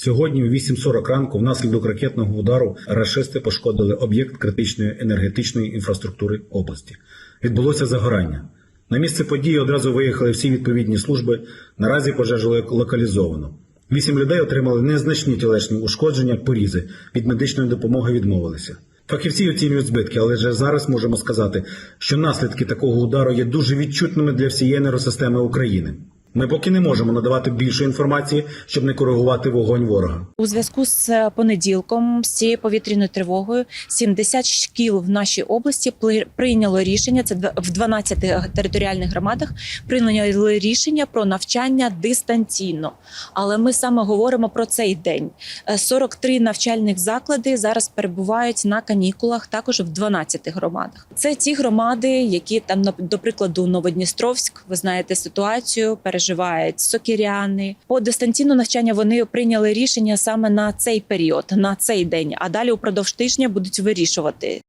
Сьогодні о 8.40 ранку внаслідок ракетного удару рашисти пошкодили об'єкт критичної енергетичної інфраструктури області. Відбулося загорання. На місце події одразу виїхали всі відповідні служби. Наразі пожежу локалізовано. Вісім людей отримали незначні тілесні ушкодження, порізи. Від медичної допомоги відмовилися. Фахівці оцінюють збитки, але вже зараз можемо сказати, що наслідки такого удару є дуже відчутними для всієї енергосистеми України. Ми поки не можемо надавати більше інформації, щоб не коригувати вогонь ворога. У зв'язку з е, понеділком, з цією повітряною тривогою, 70 шкіл в нашій області прийняло рішення. Це в 12 територіальних громадах прийняли рішення про навчання дистанційно. Але ми саме говоримо про цей день. Е, 43 навчальних заклади зараз перебувають на канікулах, також в 12 громадах. Це ті громади, які там, до прикладу, Новодністровськ, ви знаєте ситуацію, переживають сокіряни. По дистанційному навчання вони прийняли рішення саме на цей період, на цей день. А далі упродовж тижня будуть вирішувати.